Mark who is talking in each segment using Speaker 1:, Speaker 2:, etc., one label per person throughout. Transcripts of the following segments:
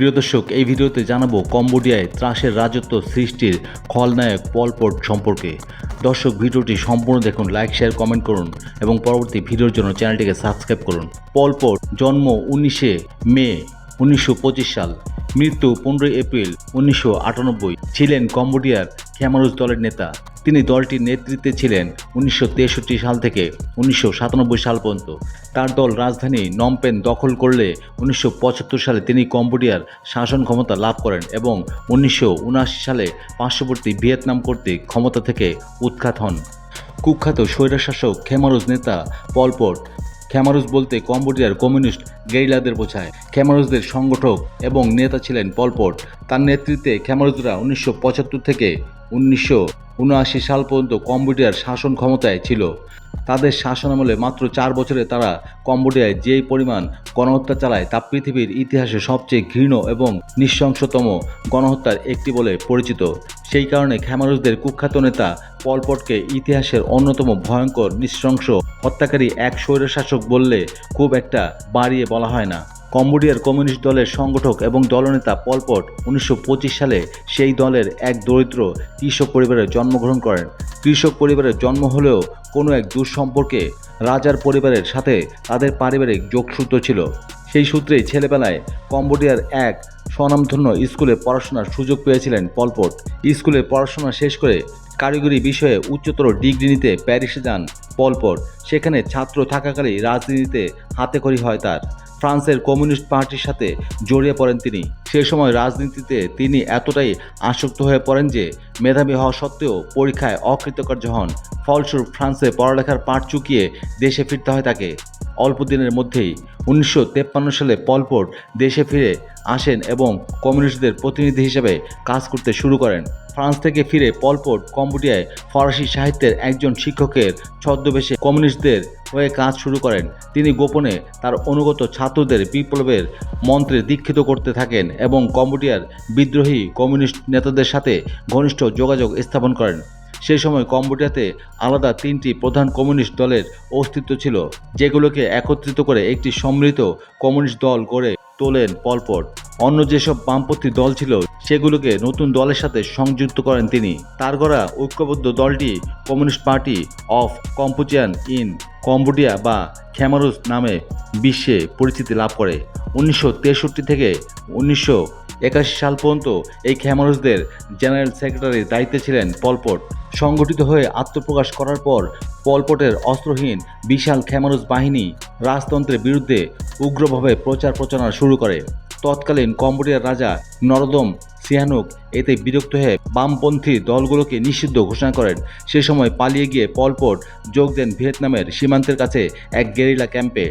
Speaker 1: প্রিয় দর্শক, এই ভিডিওতে জানাব কম্বোডিয়ায় ত্রাসের রাজত্ব সৃষ্টির খলনায়ক পলপট সম্পর্কে। দর্শক, ভিডিওটি সম্পূর্ণ দেখুন, লাইক, শেয়ার, কমেন্ট করুন এবং পরবর্তী ভিডিওর জন্য চ্যানেলটিকে সাবস্ক্রাইব করুন। পলপট জন্ম উনিশে মে উনিশশো পঁচিশ সাল, মৃত্যু পনেরোই এপ্রিল উনিশশো আটানব্বই। ছিলেন কম্বোডিয়ার খ্যামারুজ দলের নেতা। তিনি দলটির নেতৃত্বে ছিলেন উনিশশো তেষট্টি সাল থেকে উনিশশো সাতানব্বই সাল পর্যন্ত। তার দল রাজধানী নমপেন দখল করলে উনিশশো পঁচাত্তর সালে তিনি কম্বোডিয়ার শাসন ক্ষমতা লাভ করেন এবং উনিশশো উনআশি সালে পার্শ্ববর্তী ভিয়েতনাম কর্তৃক ক্ষমতা থেকে উৎখাত হন। কুখ্যাত স্বৈরশাসক খেমারুজ নেতা পলপট খ্যামারুজ বলতে কম্বোডিয়ার কমিউনিস্ট গেরিলাদের বোঝায়। খ্যামারুজদের সংগঠক এবং নেতা ছিলেন পলপট। তার নেতৃত্বে খ্যামারুজরা উনিশশো পঁচাত্তর থেকে উনিশশো উনআশি সাল পর্যন্ত কম্বোডিয়ার শাসন ক্ষমতায় ছিল। তাদের শাসনামলে মাত্র চার বছরে তারা কম্বোডিয়ায় যেই পরিমাণ গণহত্যা চালায় তা পৃথিবীর ইতিহাসে সবচেয়ে ঘৃণ এবং নৃশংসতম গণহত্যার একটি বলে পরিচিত। সেই কারণে খ্যামারুজদের কুখ্যাত নেতা পলপটকে ইতিহাসের অন্যতম ভয়ঙ্কর নৃশংস হত্যাকারী এক স্বৈরশাসক বললে খুব একটা বাড়িয়ে বলা হয় না। কম্বোডিয়ার কমিউনিস্ট দলের সংগঠক এবং দলনেতা পলপট উনিশশো পঁচিশ সালে সেই দলের এক দরিদ্র কৃষক পরিবারে জন্মগ্রহণ করেন। কৃষক পরিবারের জন্ম হলেও কোনো এক দুঃসম্পর্কে রাজার পরিবারের সাথে তাদের পারিবারিক যোগসূত্র ছিল। সেই সূত্রেই ছেলেবেলায় কম্বোডিয়ার এক স্বনামধন্য স্কুলে পড়াশোনার সুযোগ পেয়েছিলেন পলপট স্কুলে পড়াশোনা শেষ করে কারিগরি বিষয়ে উচ্চতর ডিগ্রি নিতে প্যারিসে যান পলপট সেখানে ছাত্র থাকাকালেই রাজনীতিতে হাতেখড়ি হয় তার। ফ্রান্সের কমিউনিস্ট পার্টির সাথে জড়িয়ে পড়েন তিনি। সে সময় রাজনীতিতে তিনি এতটাই আসক্ত হয়ে পড়েন যে মেধাবী হওয়া সত্ত্বেও পরীক্ষায় অকৃতকার্য হন। ফলস্বরূপ ফ্রান্সে পড়ালেখার পাঠ চুকিয়ে দেশে ফিরতে হয় তাকে। অল্প দিনের মধ্যেই উনিশশো সালে পলপট দেশে ফিরে আসেন এবং কমিউনিস্টদের প্রতিনিধি হিসেবে কাজ করতে শুরু করেন। ফ্রান্স থেকে ফিরে পলপট কম্বোডিয়ায় ফরাসি সাহিত্যের একজন শিক্ষকের ছদ্মবেশে কমিউনিস্টদের হয়ে কাজ শুরু করেন। তিনি গোপনে তার অনুগত ছাত্রদের বিপ্লবের মন্ত্রে দীক্ষিত করতে থাকেন এবং কম্বোডিয়ার বিদ্রোহী কমিউনিস্ট নেতাদের সাথে ঘনিষ্ঠ যোগাযোগ স্থাপন করেন। সেই সময় কম্বোডিয়াতে আলাদা তিনটি প্রধান কমিউনিস্ট দলের অস্তিত্ব ছিল, যেগুলোকে একত্রিত করে একটি সম্মিলিত কমিউনিস্ট দল গড়ে তোলেন পলপট অন্য যেসব বামপন্থী দল ছিল, সেগুলোকে নতুন দলের সাথে সংযুক্ত করেন তিনি। তার গড়া ঐক্যবদ্ধ দলটি communist party of Kampuchean in Cambodia বা খ্যামারুস নামে বিশ্বে পরিচিতি লাভ করে। উনিশশো তেষট্টি থেকে উনিশশো একাশি সাল পর্যন্ত এই খ্যামারুসদের জেনারেল সেক্রেটারির দায়িত্বে ছিলেন পলপট। সংগঠিত হয়ে আত্মপ্রকাশ করার পর পলপটের অস্ত্রহীন বিশাল খ্যামারুস বাহিনী রাজতন্ত্রের বিরুদ্ধে উগ্রভাবে প্রচার প্রচারণা শুরু করে। তৎকালীন কম্বোডিয়ার রাজা নরদম সিহানুক এতে বিরক্ত হয়ে বামপন্থী দলগুলোকে নিষিদ্ধ ঘোষণা করেন। সে সময় পালিয়ে গিয়ে পলপট যোগ দেন ভিয়েতনামের সীমান্তের কাছে এক গেরিলা ক্যাম্পে।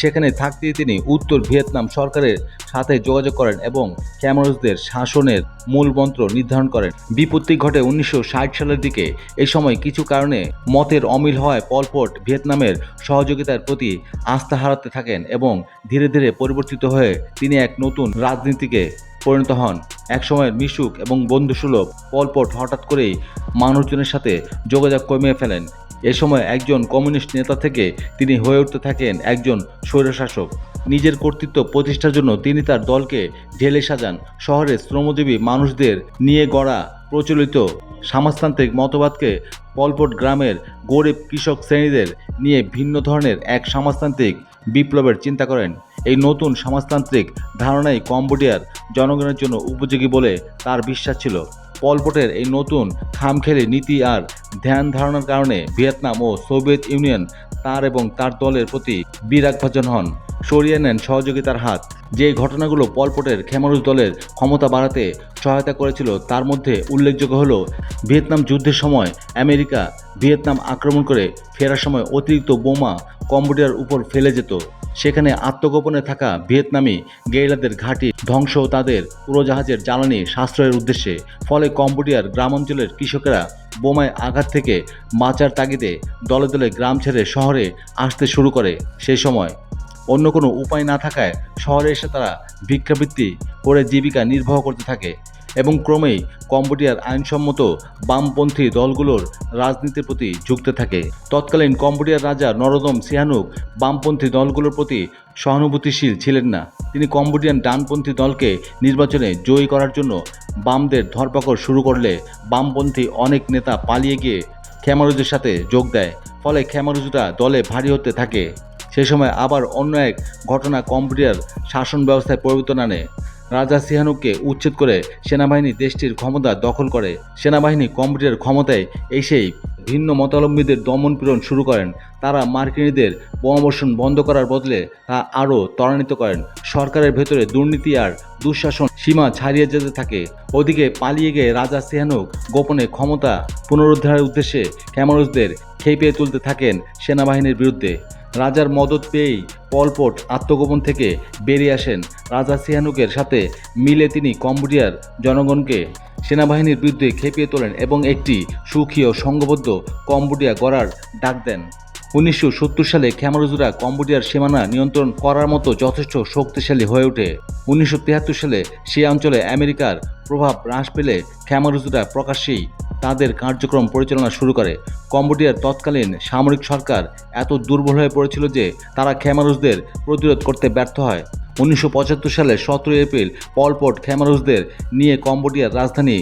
Speaker 1: সেখানে থাকতেই তিনি উত্তর ভিয়েতনাম সরকারের সাথে যোগাযোগ করেন এবং ক্যামরোজদের শাসনের মূল মন্ত্র নির্ধারণ করেন। বিপত্তি ঘটে উনিশশো ষাট সালের দিকে। এই সময় কিছু কারণে মতের অমিল হওয়ায় পলপট ভিয়েতনামের সহযোগিতার প্রতি আস্থা হারাতে থাকেন এবং ধীরে ধীরে পরিবর্তিত হয়ে তিনি এক নতুন রাজনীতিকে পরিণত হন। একসময়ের মিশুক এবং বন্ধুসুলভ পলপট হঠাৎ করেই মানুষজনের সাথে যোগাযোগ কমিয়ে ফেলেন। এ সময় একজন কমিউনিস্ট নেতা থেকে তিনি হয়ে উঠতে থাকেন একজন স্বৈরশাসক। নিজের কর্তৃত্ব প্রতিষ্ঠার জন্য তিনি তার দলকে ঢেলে সাজান। শহরে শ্রমজীবী মানুষদের নিয়ে গড়া প্রচলিত সমাজতান্ত্রিক মতবাদকে পলপট গ্রামের গরিব কৃষক শ্রেণীদের নিয়ে ভিন্ন ধরনের এক সমাজতান্ত্রিক বিপ্লবের চিন্তা করেন। এই নতুন সমাজতান্ত্রিক ধারণাই কম্বোডিয়ার জনগণের জন্য উপযোগী বলে তার বিশ্বাস ছিল। পলপটের এই নতুন খামখেলি নীতি আর ধ্যান ধারণার কারণে ভিয়েতনাম ও সোভিয়েত ইউনিয়ন তার এবং তার দলের প্রতি বিরাগভাজন হন। সরিয়ে নেন সহযোগিতার হাত। যে ঘটনাগুলো পলপটের খেমারুজ দলের ক্ষমতা বাড়াতে সহায়তা করেছিল, তার মধ্যে উল্লেখযোগ্য হলো ভিয়েতনাম যুদ্ধের সময় আমেরিকা ভিয়েতনাম আক্রমণ করে ফেরার সময় অতিরিক্ত বোমা কম্বোডিয়ার উপর ফেলে যেত। সেখানে আত্মগোপনে থাকা ভিয়েতনামি গেরিলাদের ঘাঁটি ধ্বংস তাদের উড়োজাহাজের জ্বালানি সাশ্রয়ের উদ্দেশ্যে, ফলে কম্বোডিয়ার গ্রামাঞ্চলের কৃষকেরা বোমায় আঘাত থেকে বাঁচার তাগিদে দলে দলে গ্রাম ছেড়ে শহরে আসতে শুরু করে সেই সময়। অন্য কোনো উপায় না থাকায় শহরে এসে তারা ভিক্ষাবৃত্তি করে জীবিকা নির্বাহ করতে থাকে। এবং ক্রমেই কম্বোডিয়ার আইনসম্মত বামপন্থী দলগুলোর রাজনীতির প্রতি ঝুঁকতে থাকে। তৎকালীন কম্বোডিয়ার রাজা নরদম সিহানুক বামপন্থী দলগুলোর প্রতি সহানুভূতিশীল ছিলেন না। তিনি কম্বোডিয়ান ডানপন্থী দলকে নির্বাচনে জয়ী করার জন্য বামদের ধরপাকড় শুরু করলে বামপন্থী অনেক নেতা পালিয়ে গিয়ে খ্যামারুজের সাথে যোগ দেয়, ফলে খ্যামারুজরা দলে ভারী হতে থাকে। সে সময় আবার অন্য এক ঘটনা কম্বোডিয়ার শাসন ব্যবস্থায় পরিবর্তন আনে। রাজা সিহানুককে উচ্ছেদ করে সেনাবাহিনী দেশটির ক্ষমতা দখল করে। সেনাবাহিনী কম্পিউটার ক্ষমতায় এসেই ভিন্ন মতাবলম্বীদের দমন পীড়ন শুরু করেন। তারা মার্কিনীদের বোমাবর্ষণ বন্ধ করার বদলে তা আরও ত্বরান্বিত করেন। সরকারের ভেতরে দুর্নীতি আর দুঃশাসন সীমা ছাড়িয়ে যেতে থাকে। ওদিকে পালিয়ে গিয়ে রাজা সিহানুক গোপনে ক্ষমতা পুনরুদ্ধারের উদ্দেশ্যে ক্যামারুসদের খেপিয়ে তুলতে থাকেন সেনাবাহিনীর বিরুদ্ধে। রাজার মদত পেয়েই পলপট আত্মগোপন থেকে বেরিয়ে আসেন রাজা সিহানুকের সাথে মিলে তিনি কম্বোডিয়ার জনগণকে সেনাবাহিনীর বিরুদ্ধে খেপিয়ে তোলেন এবং একটি সুখী ও সংঘবদ্ধ কম্বোডিয়া গড়ার ডাক দেন। উনিশশো সত্তর সালে খ্যামারুজরা কম্বোডিয়ার সীমানা নিয়ন্ত্রণ করার মতো যথেষ্ট শক্তিশালী হয়ে ওঠে। উনিশশো তিয়াত্তর সালে সেই অঞ্চলে আমেরিকার প্রভাব হ্রাস পেলে খ্যামারুজরা প্রকাশ্যেই তাদের কার্যক্রম পরিচালনা শুরু করে। কম্বোডিয়ার তৎকালীন সামরিক সরকার এত দুর্বল হয়ে পড়েছিল যে তারা খ্যামারুজদের প্রতিরোধ করতে ব্যর্থ হয়। উনিশশো পঁচাত্তর সালে সতেরোই এপ্রিল পলপট খ্যামারুজদের নিয়ে কম্বোডিয়ার রাজধানী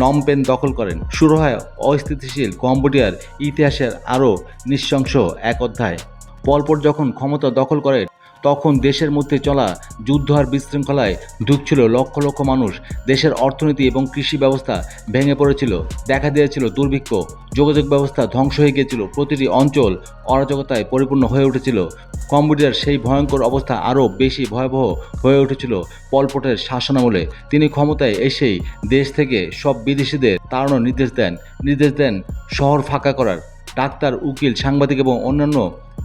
Speaker 1: নমপেন দখল করেন। শুরু হয় অস্থিতিশীল কম্বোডিয়ার ইতিহাসের আরও নৃশংস এক অধ্যায়। পলপট যখন ক্ষমতা দখল করে তখন দেশের মধ্যে চলা যুদ্ধ আর বিশৃঙ্খলায় ঢুকছিল লক্ষ লক্ষ মানুষ। দেশের অর্থনীতি এবং কৃষি ব্যবস্থা ভেঙে পড়েছিল। দেখা দিয়েছিল দুর্ভিক্ষ। যোগাযোগ ব্যবস্থা ধ্বংস হয়ে গিয়েছিল। প্রতিটি অঞ্চল অরাজকতায় পরিপূর্ণ হয়ে উঠেছিল। কম্বোডিয়ার সেই ভয়ঙ্কর অবস্থা আরও বেশি ভয়াবহ হয়ে উঠেছিল পলপটের শাসনামলে। তিনি ক্ষমতায় এসেই দেশ থেকে সব বিদেশিদের তাড়ানোর নির্দেশ দেন। নির্দেশ দেন শহর ফাঁকা করার। ডাক্তার, উকিল, সাংবাদিক এবং অন্যান্য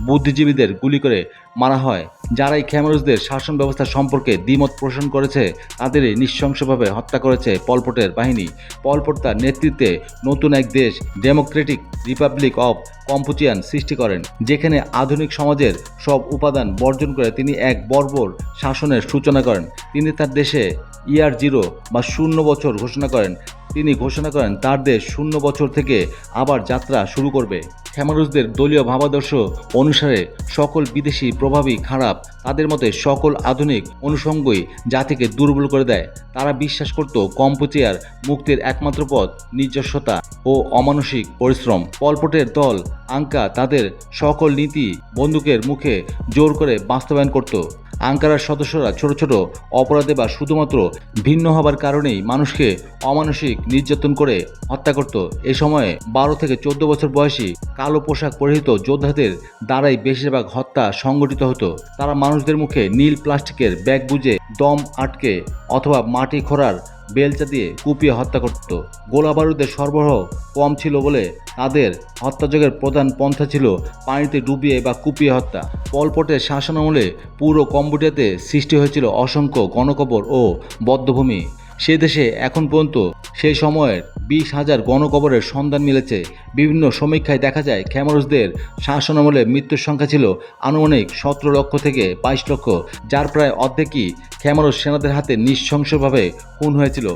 Speaker 1: বুদ্ধিজীবীদের গুলি করে মারা হয়। যারাই খ্যামারুজদের শাসন ব্যবস্থা সম্পর্কে দ্বিমত পোষণ করেছে, তাদেরই নৃশংসভাবে হত্যা করেছে পলপটের বাহিনী। পলপট তার নেতৃত্বে নতুন এক দেশ ডেমোক্রেটিক রিপাবলিক অফ কম্পুচিয়ান সৃষ্টি করেন, যেখানে আধুনিক সমাজের সব উপাদান বর্জন করে তিনি এক বর্বর শাসনের সূচনা করেন। তিনি তার দেশে ইয়ার জিরো বা শূন্য বছর ঘোষণা করেন। তিনি ঘোষণা করেন, তার দেশ শূন্য বছর থেকে আবার যাত্রা শুরু করবে। খ্যামারুজদের দলীয় ভাবাদর্শ অনুসারে সকল বিদেশি প্রভাবই খারাপ তাদের মতে সকল আধুনিক অনুষঙ্গই জাতিকে দুর্বল করে দেয়। তারা বিশ্বাস করত কম্পুচিয়ার মুক্তির একমাত্র পথ নিজস্বতা ও অমানসিক পরিশ্রম। পলপটের দল আঙ্কা তাদের সকল নীতি বন্দুকের মুখে জোর করে বাস্তবায়ন করত। আঙ্কারার সদস্যরা ছোট ছোট অপরাধে বা শুধুমাত্র ভিন্ন হবার কারণেই মানুষকে অমানসিক নির্যাতন করে হত্যা করত। এ সময়ে বারো থেকে চোদ্দ বছর বয়সী কালো পোশাক পরিহিত যোদ্ধাদের দ্বারাই বেশিরভাগ হত্যা সংগঠিত হতো। তারা মানুষদের মুখে নীল প্লাস্টিকের ব্যাগ বুঝে দম আটকে অথবা মাটি খোঁড়ার বেলচা দিয়ে কুপিয়ে হত্যা করত। গোলা বারুদের সরবরাহ কম ছিল বলে তাদের হত্যাযোগের প্রধান পন্থা ছিল পানিতে ডুবিয়ে বা কুপিয়ে হত্যা। পলপটের শাসনামলে পুরো কম্বোডিয়াতে সৃষ্টি হয়েছিল অসংখ্য গণকবর ও বদ্ধভূমি। সে দেশে এখন পর্যন্ত সেই সময়ের বিশ হাজার গণকবরের সন্ধান মিলেছে। বিভিন্ন সমীক্ষায় দেখা যায় খ্যামরুজদের শাসনামলে মৃত্যুর সংখ্যা ছিল আনুমানিক সতেরো লক্ষ থেকে বাইশ লক্ষ, যার প্রায় অর্ধেকই খ্যামরুজ সেনাদের হাতে নৃশংসভাবে খুন হয়েছিল।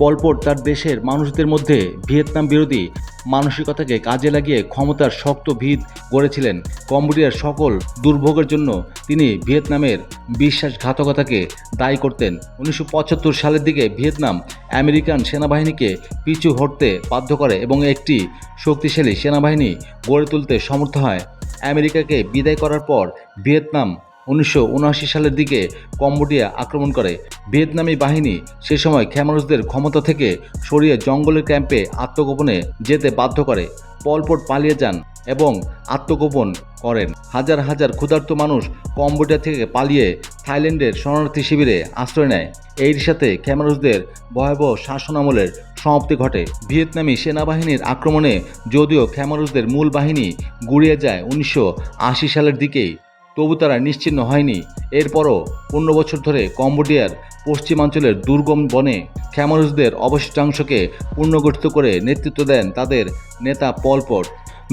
Speaker 1: পলপট তার দেশের মানুষদের মধ্যে ভিয়েতনাম বিরোধী মানসিকতাকে কাজে লাগিয়ে ক্ষমতার শক্ত ভিত গড়েছিলেন কম্বোডিয়ার সকল দুর্ভোগের জন্য তিনি ভিয়েতনামের বিশ্বাসঘাতকতাকে দায়ী করতেন। উনিশশো পঁচাত্তর সালের দিকে ভিয়েতনাম আমেরিকান সেনাবাহিনীকে পিছু হটতে বাধ্য করে এবং একটি শক্তিশালী সেনাবাহিনী গড়ে তুলতে সমর্থ হয়। আমেরিকাকে বিদায় করার পর ভিয়েতনাম উনিশশো উনআশি সালের দিকে কম্বোডিয়া আক্রমণ করে। ভিয়েতনামি বাহিনী সে সময় খ্যামারুসদের ক্ষমতা থেকে সরিয়ে জঙ্গলের ক্যাম্পে আত্মগোপনে যেতে বাধ্য করে। পলপট পালিয়ে যান এবং আত্মগোপন করেন। হাজার হাজার ক্ষুধার্ত মানুষ কম্বোডিয়া থেকে পালিয়ে থাইল্যান্ডের শরণার্থী শিবিরে আশ্রয় নেয়। এর সাথে খ্যামারুসদের ভয়াবহ শাসনামলের সমাপ্তি ঘটে। ভিয়েতনামি সেনাবাহিনীর আক্রমণে যদিও খ্যামারুসদের মূল বাহিনী গুড়িয়ে যায় উনিশশো আশি সালের দিকেই তবু তারা নিশ্চিন্ন হয়নি। এরপরও পনেরো বছর ধরে কম্বোডিয়ার পশ্চিমাঞ্চলের দুর্গম বনে খ্যামরুজদের অবশিষ্টাংশকে পুনর্গঠিত করে নেতৃত্ব দেন তাদের নেতা পলপট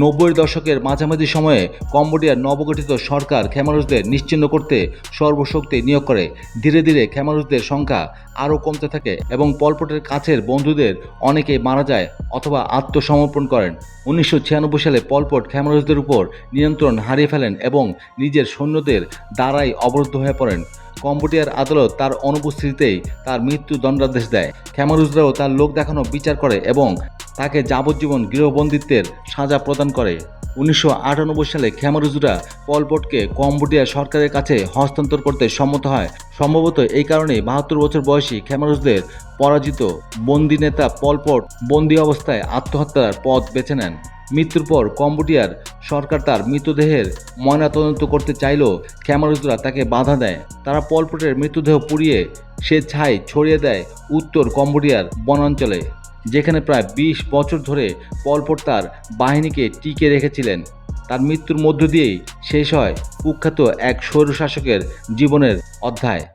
Speaker 1: নব্বই দশকের মাঝামাঝি সময়ে কম্বোডিয়ার নবগঠিত সরকার খেমারুজদের নিশ্চিহ্ন করতে সর্বশক্তি নিয়োগ করে। ধীরে ধীরে খেমারুজদের সংখ্যা আরও কমতে থাকে এবং পলপটের কাছের বন্ধুদের অনেকে মারা যায় অথবা আত্মসমর্পণ করেন। উনিশশো ছিয়ানব্বই সালে পলপট খেমারুজদের উপর নিয়ন্ত্রণ হারিয়ে ফেলেন এবং নিজের সৈন্যদের দ্বারাই অবরুদ্ধ হয়ে পড়েন। কম্বোডিয়ার আদালত তার অনুপস্থিতিতেই তার মৃত্যু দণ্ডাদেশ দেয়। খেমারুজরাও তার লোক দেখানো বিচার করে এবং তাকে যাবজ্জীবন গৃহবন্দিত্বের সাজা প্রদান করে। উনিশশো আটানব্বই সালে খেমারুজরা পলপটকে কম্বোডিয়া সরকারের কাছে হস্তান্তর করতে সম্মত হয়। সম্ভবত এই কারণেই বাহাত্তর বছর বয়সী খেমারুজদের পরাজিত বন্দি নেতা পলপট বন্দি অবস্থায় আত্মহত্যার পথ বেছে নেন। মৃত্যুর পর কম্বোডিয়ার সরকার তার মৃতদেহের ময়নাতদন্ত করতে চাইলেও ক্যামারুজরা তাকে বাধা দেয়। তারা পলপটের মৃতদেহ পুড়িয়ে সে ছাই ছড়িয়ে দেয় উত্তর কম্বোডিয়ার বনাঞ্চলে। যেখানে প্রায় বিশ বছর ধরে পলপট তার বাহিনীকে টিকে রেখেছিলেন। তার মৃত্যুর মধ্য দিয়েই শেষ হয় কুখ্যাত এক স্বৈরশাসকের জীবনের অধ্যায়।